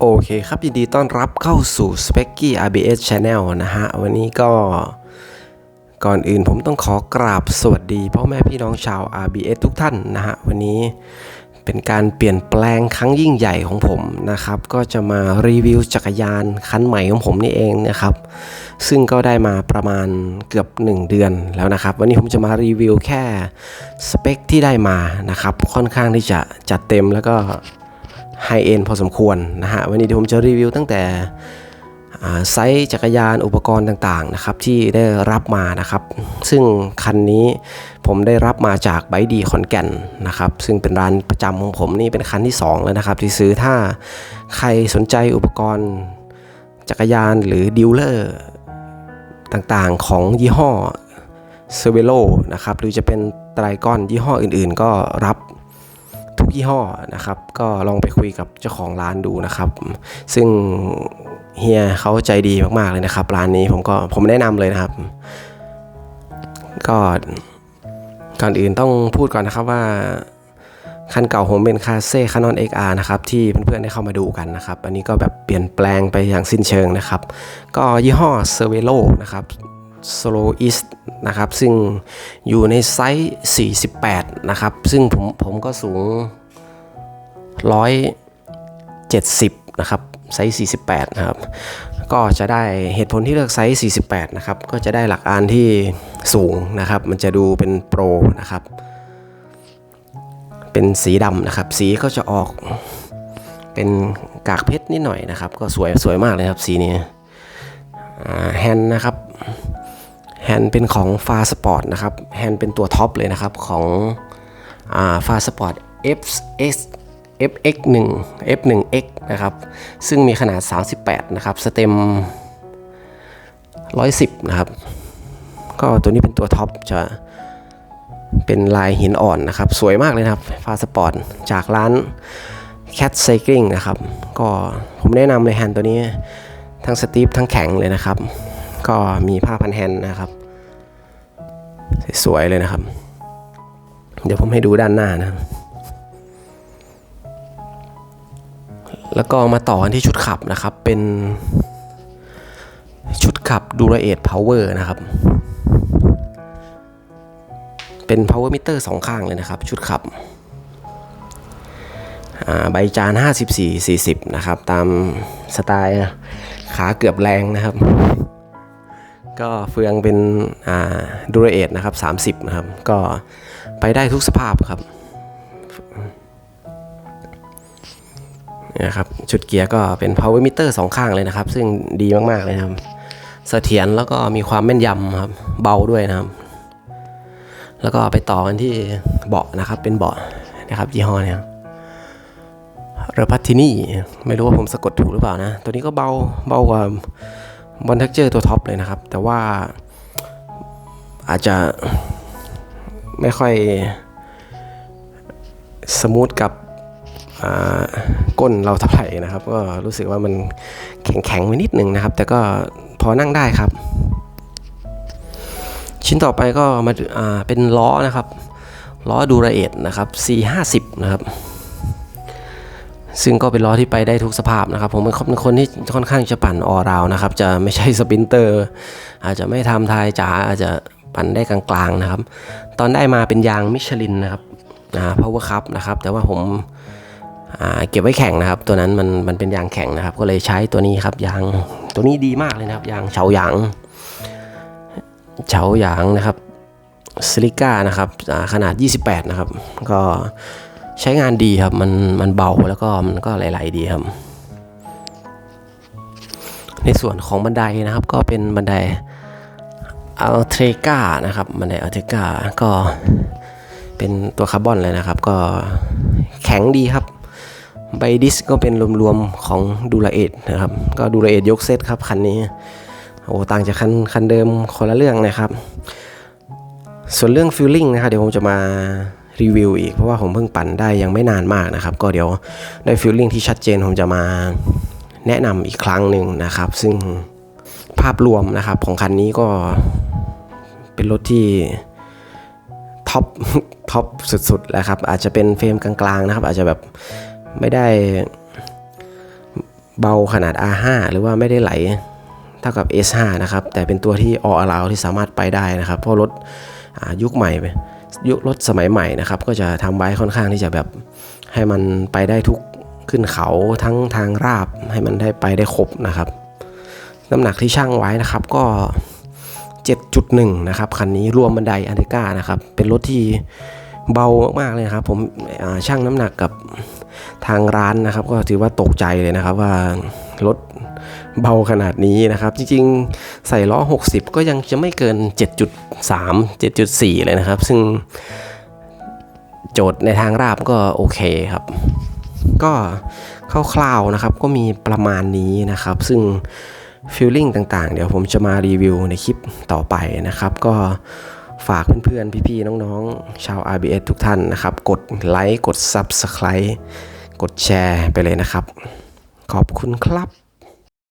โอเคครับ ยินดีต้อนรับเข้าสู่ Specky RBS Channel นะฮะ วันนี้ก็ก่อนอื่นผมต้องขอกราบสวัสดีพ่อแม่พี่น้องชาว RBS ทุกท่านนะฮะ วันนี้ เป็นการเปลี่ยนแปลงครั้งยิ่งใหญ่ของผมนะครับ ก็จะมารีวิวจักรยานคันใหม่ของผมนี่เองนะครับ ซึ่งก็ได้มาประมาณเกือบ 1 เดือนแล้วนะครับ วันนี้ผมจะมารีวิวแค่สเปคที่ได้มานะครับ ค่อนข้างที่จะจัดเต็มแล้วก็ไฮเอ็นพอสมควรนะฮะ วันนี้เดี๋ยวผมจะรีวิวตั้งแต่ ไซส์จักรยานอุปกรณ์ต่างๆนะครับที่ได้รับมานะครับ ซึ่งคันนี้ผมได้รับมาจากไบดีขอนแก่นนะครับ ซึ่งเป็นร้านประจำของผมนี่เป็นคันที่ 2 แล้วนะครับ ที่ซื้อถ้าใครสนใจอุปกรณ์จักรยานหรือดีลเลอร์ต่างๆของยี่ห้อเซเวโลนะครับหรือจะเป็นไตรก้อนยี่ห้ออื่นๆ ก็รับทุกยี่ห้อนะครับ ก็ลองไปคุยกับเจ้าของร้านดูนะครับ ซึ่ง เฮียเขาใจดีมากๆเลยนะครับร้านนี้ผมก็ผมแนะนำเลยนะครับ ก็ก่อนอื่นต้องพูดก่อนนะครับว่าคันเก่าผมเป็นคาเซ่คานอน XR นะครับที่เพื่อนๆได้เข้ามาดูกันนะครับ อันนี้ก็แบบเปลี่ยนแปลงไปอย่างสิ้นเชิงนะครับ ก็ยี่ห้อ c e r v e l o นะครับ Slow East นะครับ ซึ่งอยู่ในไซส์ 48 นะครับ ซึ่งผมผมก็สูง 170 นะครับไซส์ 48 นะครับ ก็จะได้เหตุผลที่เลือกไซส์ 48 นะครับ ก็จะได้หลักอานที่สูงนะครับ มันจะดูเป็นโปรนะครับ เป็นสีดำนะครับ สีก็จะออกเป็นกากเพชรนิดหน่อยนะครับ ก็สวยสวยมากเลยครับสีนี้แฮนด์นะครับแฮนด์เป็นของฟาสปอร์ตนะครับแฮนด์เป็นตัวท็อปเลยนะครับของฟาสปอร์ต FX FX1 F1X นะครับ ซึ่งมีขนาด 38 นะครับ สเต็ม 110 นะครับ ก็ตัวนี้เป็นตัวท็อปจะเป็นลายหินอ่อนนะครับ สวยมากเลยนะครับฟาสปอร์ตจากร้าน Cat Cycling นะครับ ก็ผมแนะนำเลยแฮนด์ตัวนี้ทั้งสตีฟทั้งแข็งเลยนะครับ ก็มีผ้าพันแฮนด์นะครับ สวยๆเลยนะครับ เดี๋ยวผมให้ดูด้านหน้านะครับ แล้วก็มาต่อกันที่ชุดขับนะครับ เป็นชุดขับดูราเอทพาวเวอร์นะครับ เป็น power meter สองข้างเลยนะครับ ชุดขับใบจาน 54 40 นะครับ ตามสไตล์ขาเกือบแรงนะครับ ก็เฟืองเป็นดูราเอทนะครับ 30 นะครับ ก็ไปได้ทุกสภาพครับ นะครับชุดเกียร์ก็เป็น power meter สองข้างเลยนะครับ ซึ่งดีมากๆเลยนะครับเสถียรแล้วก็มีความแม่นยำครับเบาด้วยนะครับ แล้วก็ไปต่อกันที่เบาะนะครับ เป็นเบาะนะครับยี่ห้อเนี่ยเรพัทินี่ไม่รู้ว่าผมสะกดถูกหรือเปล่านะ ตัวนี้ก็เบาเบากว่าบอลเท็กเจอร์ตัวท็อปเลยนะครับ แต่ว่าอาจจะไม่ค่อยสมูทกับ ก้นเราเท่าไหร่นะครับ ก็รู้สึกว่ามันแข็งแข็งไปนิดนึงนะครับ แต่ก็พอนั่งได้ครับ ชิ้นต่อไปก็มาเป็นล้อนะครับล้อดูราเอทนะครับ C50 นะครับ ซึ่งก็เป็นล้อที่ไปได้ทุกสภาพนะครับ ผมเป็นคนที่ค่อนข้างจะปั่นออราวนะครับ จะไม่ใช่สปินเตอร์ อาจจะไม่ทำทายจ๋าอาจจะปั่นได้กลางๆนะครับ ตอนได้มาเป็นยางมิชลินนะครับอ่า power cup นะครับ แต่ว่าผม เก็บไว้แข่งนะครับ ตัวนั้นมันมันเป็นยางแข็งนะครับ ก็เลยใช้ตัวนี้ครับยางตัวนี้ดีมากเลยนะครับยางเฉาหยางเฉาหยางนะครับซิลิก้านะครับขนาด 28 นะครับ ก็ใช้งานดีครับ มันมันเบาแล้วก็มันก็ไหลๆดีครับ ในส่วนของบันไดนะครับ ก็เป็นบันไดอัลเทกานะครับบันไดอัลเทกาก็เป็นตัวคาร์บอนเลยนะครับ ก็แข็งดีครับ ใบดิสก็เป็นรวมๆของดูราเอทนะครับ ก็ดูราเอทยกเซตครับคันนี้ โอ้ต่างจากคันคันเดิมคนละเรื่องนะครับ ส่วนเรื่องฟิลลิ่งนะครับเดี๋ยวผมจะมารีวิวอีก เพราะว่าผมเพิ่งปั่นได้ยังไม่นานมากนะครับ ก็เดี๋ยวได้ฟิลลิ่งที่ชัดเจนผมจะมาแนะนำอีกครั้งหนึ่งนะครับ ซึ่งภาพรวมนะครับของคันนี้ก็เป็นรถที่ท็อปท็อปท็อปสุดๆแล้วครับ อาจจะเป็นเฟรมกลางๆนะครับ อาจจะแบบ ไม่ได้เบาขนาด R5 หรือว่าไม่ได้ไหลเท่ากับ S5 นะครับ แต่เป็นตัวที่ออลาวที่สามารถไปได้นะครับ เพราะรถยุคใหม่ยุครถสมัยใหม่นะครับ ก็จะทำไว้ค่อนข้างที่จะแบบให้มันไปได้ทุกขึ้นเขาทั้งทางราบให้มันได้ไปได้ครบนะครับ น้ำหนักที่ช่างไว้นะครับก็ 7.1 นะครับ คันนี้รวมบันไดอันเทก้านะครับ เป็นรถที่เบามากๆเลยครับ ผมช่างน้ำหนักกับ ทางร้านนะครับ ก็ถือว่าตกใจเลยนะครับว่ารถเบาขนาดนี้นะครับ จริงๆ ใส่ล้อ 60 ก็ยังจะไม่เกิน 7.3 7.4 เลยนะครับ ซึ่งโจทย์ในทางราบก็โอเคครับ ก็คร่าวๆนะครับก็มีประมาณนี้นะครับ ซึ่งฟิลลิ่งต่างๆ เดี๋ยวผมจะมารีวิวในคลิปต่อไปนะครับ ก็ ฝากเพื่อนๆ พี่ๆ น้องๆ ชาว RBS ทุกท่านนะครับ กดไลค์ กด Subscribe กดแชร์ไปเลยนะครับ ขอบคุณครับ